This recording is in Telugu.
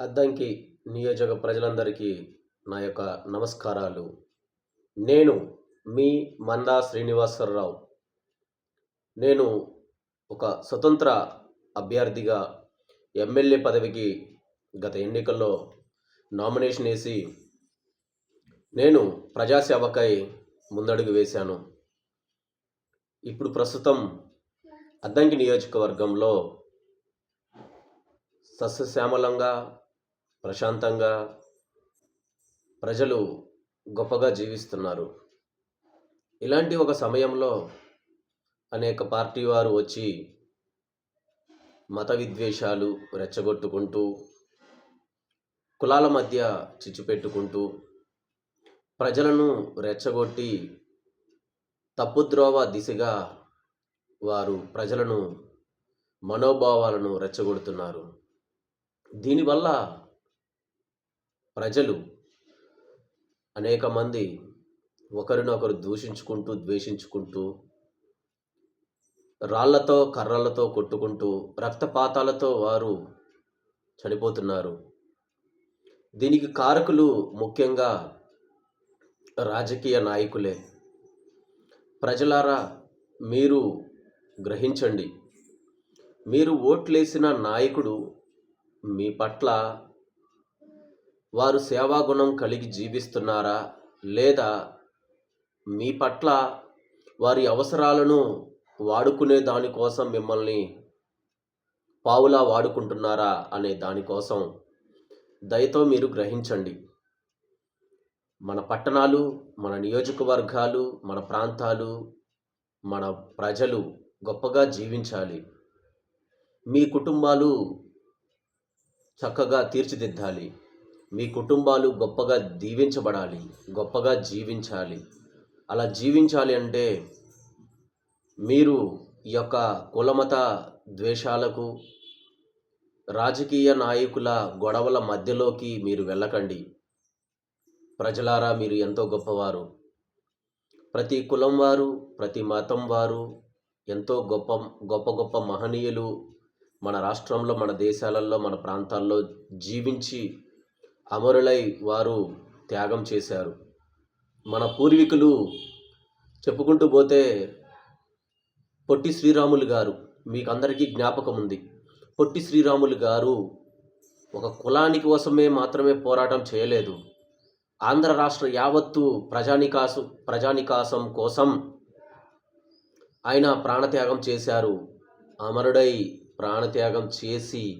అద్దంకి నియోజక ప్రజలందరికీ నా యొక్క నమస్కారాలు. నేను మీ మందా శ్రీనివాసరావు. నేను ఒక స్వతంత్ర అభ్యర్థిగా ఎమ్మెల్యే పదవికి గత ఎన్నికల్లో నామినేషన్ వేసి నేను ప్రజాసేవకై ముందడుగు వేశాను. ఇప్పుడు ప్రస్తుతం అద్దంకి నియోజకవర్గంలో సస్యశ్యామలంగా ప్రశాంతంగా ప్రజలు గొప్పగా జీవిస్తున్నారు. ఇలాంటి ఒక సమయంలో అనేక పార్టీ వారు వచ్చి మత విద్వేషాలు రెచ్చగొట్టుకుంటూ కులాల మధ్య చిచ్చు పెట్టుకుంటూ ప్రజలను రెచ్చగొట్టి తప్పుద్రోవ దిశగా వారు ప్రజలను మనోభావాలను రెచ్చగొడుతున్నారు. దీనివల్ల ప్రజలు అనేక మంది ఒకరినొకరు దూషించుకుంటూ ద్వేషించుకుంటూ రాళ్ళతో కర్రలతో కొట్టుకుంటూ రక్తపాతాలతో వారు చనిపోతున్నారు. దీనికి కారకులు ముఖ్యంగా రాజకీయ నాయకులే. ప్రజలారా మీరు గ్రహించండి. మీరు ఓట్లేసిన నాయకుడు మీ పట్ల వారు సేవాగుణం కలిగి జీవిస్తున్నారా? లేదా మీ పట్ల వారి అవసరాలను వాడుకునే దానికోసం మిమ్మల్ని పావులా వాడుకుంటున్నారా అనే దానికోసం దయతో మీరు గ్రహించండి. మన పట్టణాలు మన నియోజకవర్గాలు మన ప్రాంతాలు మన ప్రజలు గొప్పగా జీవించాలి. మీ కుటుంబాలు చక్కగా తీర్చిదిద్దాలి. మీ కుటుంబాలు గొప్పగా దీవించబడాలి గొప్పగా జీవించాలి. అలా జీవించాలి అంటే మీరు ఈ యొక్క కులమత ద్వేషాలకు రాజకీయ నాయకుల గొడవల మధ్యలోకి మీరు వెళ్ళకండి. ప్రజలారా మీరు ఎంతో గొప్పవారు. ప్రతి కులం వారు ప్రతి మతం వారు ఎంతో గొప్ప గొప్ప గొప్ప మహనీయులు మన రాష్ట్రంలో మన దేశాలలో మన ప్రాంతాల్లో జీవించి అమరులై వారు త్యాగం చేశారు. మన పూర్వీకులు చెప్పుకుంటూ పోతే పొట్టి శ్రీరాములు గారు మీకు అందరికీ జ్ఞాపకం ఉంది పొట్టి శ్రీరాములు గారు ఒక కులానికి కోసమే మాత్రమే పోరాటం చేయలేదు. ఆంధ్ర రాష్ట్ర యావత్తు ప్రజానికాసు ప్రజానికాసం కోసం ఆయన ప్రాణత్యాగం చేశారు. అమరుడై ప్రాణత్యాగం చేసి